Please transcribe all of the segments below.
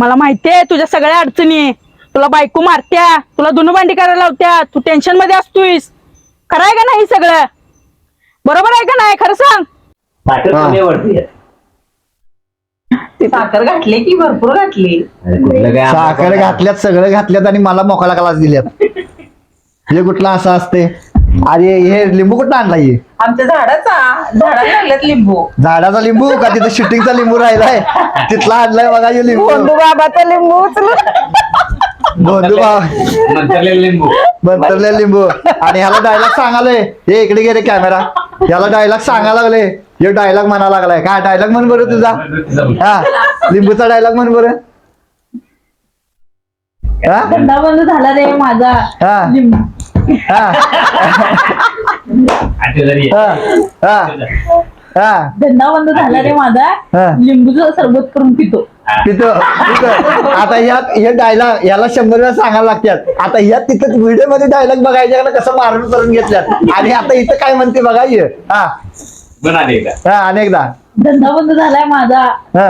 मला माहितीये तुझ्या सगळ्या अडचणी तुला बायको मारत्या तुला धुणं भांडी करायला लावत्या तू टेन्शनमध्ये असतोयस. खरं आहे का नाही सगळं? बरोबर आहे का नाही? खरं सांग. साखर हा. साखर घातली की भरपूर घातली. अरे कुठलं काय साखर घातल्यात सगळं घातल्यात आणि मला मोकळा क्लास दिल्यात. हे कुठलं असं असते अरे हे लिंबू कुठं आणला हे आमच्या झाडाचा झाडाला लागल्यात लिंबू. झाडाचा लिंबू? का तिथं शूटिंगचा लिंबू राहिलाय? तिथला आणलाय बघा हे लिंबू. बंधू बाबाचा लिंबू उचलून. मंतरलेलं लिंबू. बंतरले लिंबू. आणि ह्याला डायलॉग सांगाले हे इकडे गे रे कॅमेरा ह्याला डायलॉग सांगा लागले हे डायलॉग म्हणा लागलाय. काय डायलॉग म्हण बरं तुझा? हा लिंबूचा डायलॉग म्हण बरं. हा? धंदा बंद झाला रे माझा. हा. आठवलं हा हा हा. धंदा बंद झाला रे माझा. लिंबूचं सरबत करून पितो. तिथं तिथं आता यात हे डायलॉग याला शंभर वेळा सांगायला लागतात. आता यात तिथं व्हिडिओमध्ये डायलॉग बघायच्या ना कसं मारून करून घेतल्यात? आणि आता इथं काय म्हणते बघा हे. हा. बना दे एकदा. हा अनेकदा धंदा बंद झालाय माझा. हा?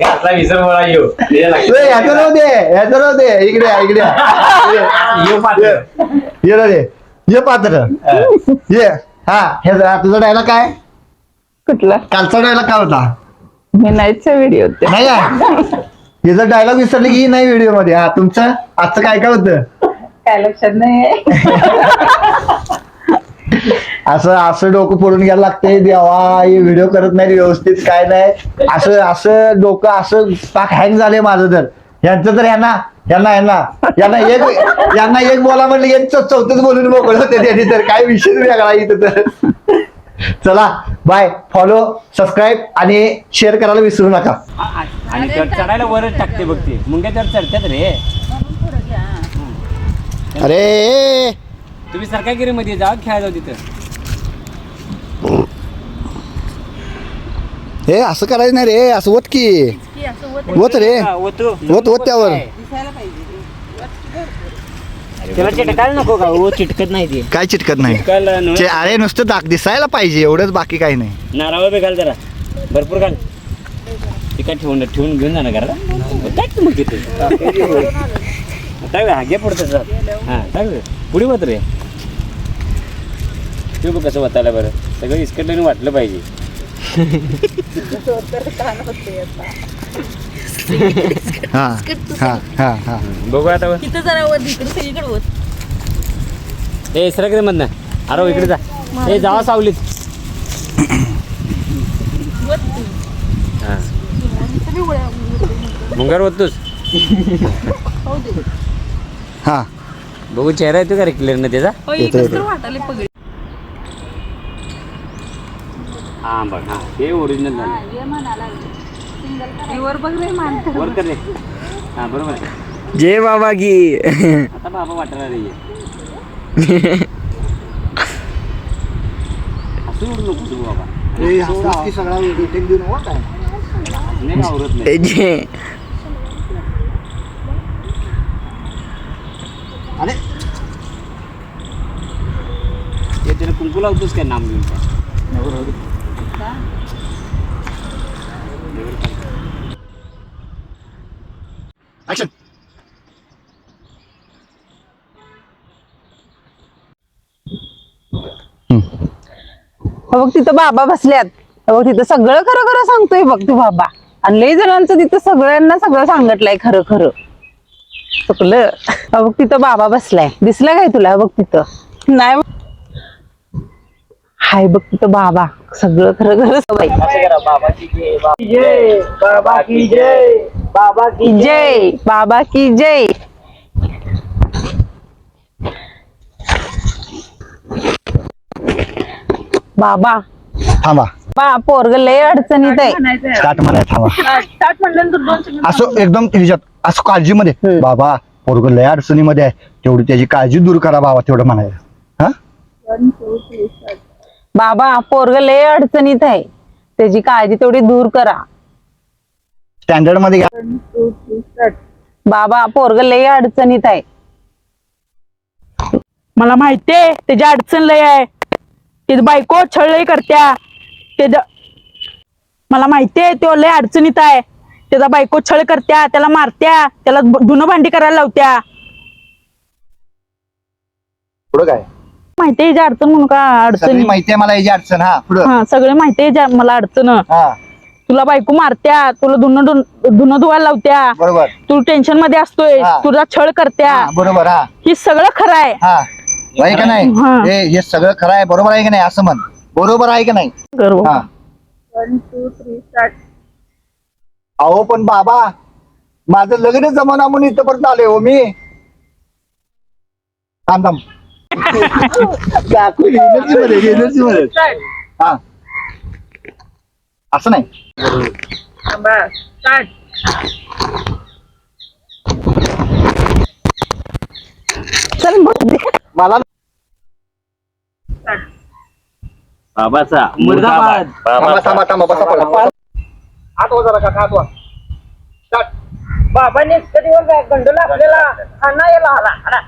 हे आपला विसर मला येऊ ह्याचं राहू दे ह्याचं राहू दे. इकडे या, इकडे या. येऊ पात्र. ये ये पात्र. ये हा हे तुझा डायलॉग काय? कुठला? कालचा डायलॉग काय होता? मी नाईटचा व्हिडिओ नाही का हे जर डायलॉग विसरले की नाही व्हिडिओमध्ये? हा तुमचं? आजचं काय काय होतं? काय लक्षात नाही असं असं डोकं फोडून घ्यायला लागते देवा हे व्हिडिओ करत नाही व्यवस्थित काय नाही. असं असं डोकं असं पाक हँग झाले माझं तर. यांचं तर यांना यांना यांना. यांना एक यांना एक बोला म्हणलं एक चौथंच बोलून मोकळे होते त्यांनी तर. काय विषय वेगळा इथं तर. चला बाय फॉलो सबस्क्राईब आणि शेअर करायला विसरू नका. आणि चढायला वरच टाकते बघ ते. मुंग्या त्यावर चढतात रे. अरे! तुम्ही सरकागिरीमध्ये जा खेळा जाऊ तिथं. हे असं करायचं नाही रे असं होत की. होत रे. ओतू. होत होत त्यावर त्याला चिटकायला नको का? ओ चिटकत नाही ते. काय चिटकत नाही? चे- अरे नुसतं दाग दिसायला पाहिजे एवढंच बाकी काही नाही. नारळ बी घाल जरा. भरपूर घाल. ते काय ठेवून ठेवून घेऊन जाणार घराला. टाक मग तिथे. टाक हा घे पुढचं हा टाक. पुढे होत रे. ते बघ कसं वाटायला बरं. सगळं इस्कटल्याने वाटलं पाहिजे. हा हा हा हा. बघू आता वर. तिथं जरा वर इकडे सगळीकडे वर. ए सरकरे मधनं. अरे हो, इकडे जा. ए जावा सावलीत. हा. मुंगार होतोस हा बघू चेहरा येतो का रे क्लिअर ना त्याचा पगडी. हा बघ हा. हे ओरिजिनल झालं. वर बघ रे मान वर कर रे. हा बरोबर आहे. जय बाबा की. आता बाबा वाटणार रे असं नको तू बाबा. नाही आवरत नाही. जय अरे त्याला कुंकू लावतोस काय नाम घेऊन? काय? ऍक्शन बघ तिथं बाबा बसल्यात. बघ तिथं सगळं खरं खरं सांगतोय बघ तू बाबा. आणि लई जणांचं तिथं सगळ्यांना सगळं सांगितलंय खरं खरं. चुकलं. बघ तिथं बाबा बसलाय. दिसला काय तुला? बघ तिथं. नाही हाय बघ तिथं बाबा. सगळं खरं खरं सवय. जय. बाबा की जय. बाबा की जय. बाबा थांबा. बा पोरग लय अडचणीत आहे. स्टार्ट म्हणाय थांबा. स्टार्ट म्हटल्यानंतर दोन सेकंद असं एकदम ह्याच्यात असं काळजीमध्ये. बाबा पोरग लय अडचणीमध्ये आहे. तेवढी त्याची काळजी दूर करा बाबा तेवढं म्हणायचं. हा? बाबा पोरग लय अडचणीत आहे. त्याची काळजी तेवढी दूर करा. स्टँडर्डमध्ये घ्या. बाबा पोरग लय अडचणीत आहे. मला माहितीये त्याची अडचण लय आहे. त्याची बायको छळ लय करत्या. ते मला माहितीये तो लय अडचणीत आहे. त्याचा बायको छळ करत्या त्याला मारत्या त्याला धुणं भांडी करायला लावत्या. पुढं काय? माहितीये हिची अडचण म्हणून का सगळी अडचणी माहिती आहे मला याची अडचण हा पुढं. हा सगळे माहितीये ज्या- मला अडचण. हा. तुला बायको मारत्या तुला धुणं धुणं धुणं धुवायला लावत्या. बरोबर. तू टेन्शनमध्ये असतोय हा. तुझा छळ करत्या. हा, बरोबर हा. ही सगळं खरं आहे. हा. आहे का नाही? हा. हे हे सगळं खरं आहे बरोबर आहे का नाही? असं म्हण. बरोबर आहे का नाही? गर्व. हा. अहो पण बाबा माझं लग्न जमाना म्हणून इथपर्यंत आले हो मी. थांब थांब. काकू एनर्जी मध्ये एनर्जी मध्ये हा असं नाही चल बघ दे. मला बाबाचा मुर्दाबाद. थांबा थांबा थांबा बसा पडा आठ वाजा का आठ वाज बाबाने कधी गंडूला आपल्याला यायला आला